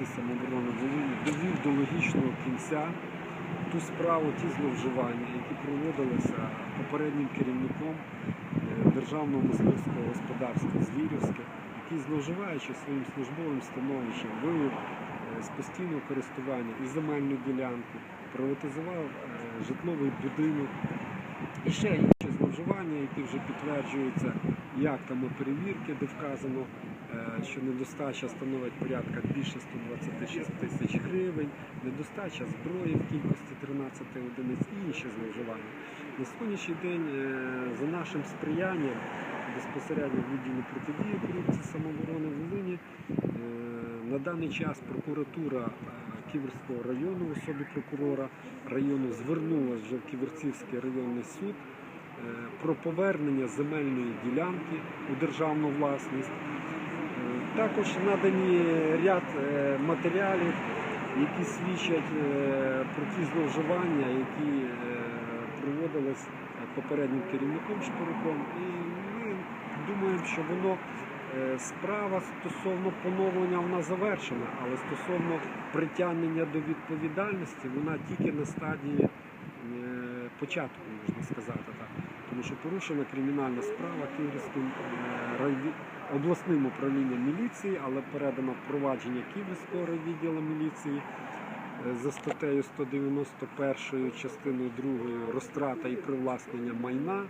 міліції самооборони Волині довів до логічного кінця ту справу, ті зловживання, які проводилися попереднім керівником е, Державного мисливського господарства Звірівське, який, зловживаючи своїм службовим становищем, вивів е, з постійного користування і земельну ділянку, приватизував е, житловий будинок. І ще інші зловживання, які вже підтверджуються актами перевірки, де вказано, е, що недостача становить порядка більше 126 тисяч гривень, недостача зброї в кількості 13 одиниць і інші зловживання. На сьогоднішній день е, за нашим сприянням безпосередньо в відділі протидії корупції самооборони Волині е, на даний час прокуратура Ківерського району в особі прокурора району звернулася вже в Ківерцівський районний суд про повернення земельної ділянки у державну власність. Е, Також надані ряд е, матеріалів, які свідчать е, про ті зловживання, які е, проводились е, попереднім керівником Шпируком. І ми думаємо, що воно е, справа стосовно поновлення вона завершена, але стосовно притягнення до відповідальності вона тільки на стадії е, початку, можна сказати так. Тому що порушена кримінальна справа Київським е, обласним управлінням міліції, але передано провадження Київського райвідділу міліції е, за статтею 191 частиною 2 розтрата і привласнення майна.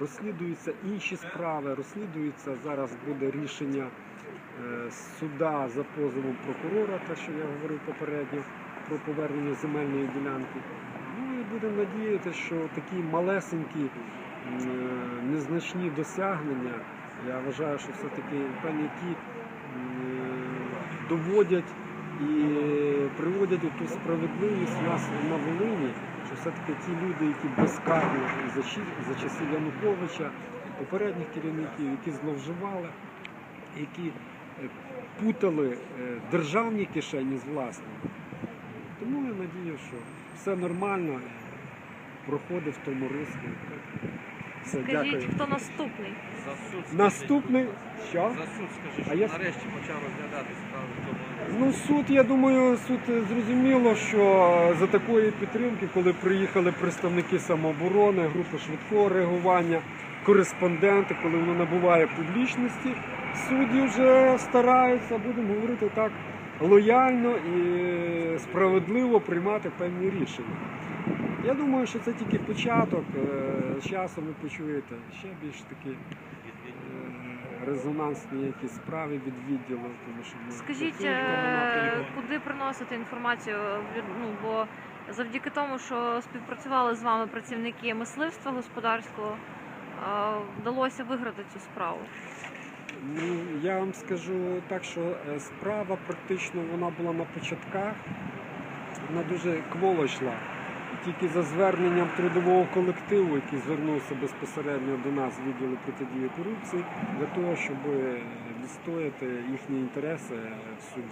Розслідуються інші справи, розслідується зараз буде рішення е, суда за позовом прокурора, те, що я говорив попередньо, про повернення земельної ділянки. Будемо надіятися, що такі малесенькі, е, незначні досягнення, я вважаю, що все-таки певні які е, доводять і приводять ту справедливість у нас на Волині, що все-таки ті люди, які безкарно за, часів Януковича, попередніх керівників, які зловживали, які е, путали державні кишені з власними. Тому я надію, що все нормально, проходить в тому риску. Все, Скажіть, дякую. хто наступний? За суд скажіть, Наступний що? За суд скажи, А що я- нарешті почав розглядати справу в тому. Ну, суд, я думаю, суд е, зрозуміло, що за такої підтримки, коли приїхали представники самооборони, групи швидкого реагування, кореспонденти, коли воно набуває публічності, судді вже стараються, будемо говорити так, лояльно і справедливо приймати певні рішення. Я думаю, що це тільки початок. Е, З часом ви почуєте ще більш такі е, резонансні якісь справи від відділу, тому що ми Скажіть, е, куди приносити інформацію? Ну бо завдяки тому, що співпрацювали з вами працівники мисливства господарського, вдалося виграти цю справу. Ну, я вам скажу так, що справа практично вона була на початках, вона дуже кволо йшла. Тільки за зверненням трудового колективу, який звернувся безпосередньо до нас в відділу протидії корупції, для того, щоб відстояти їхні інтереси в суді.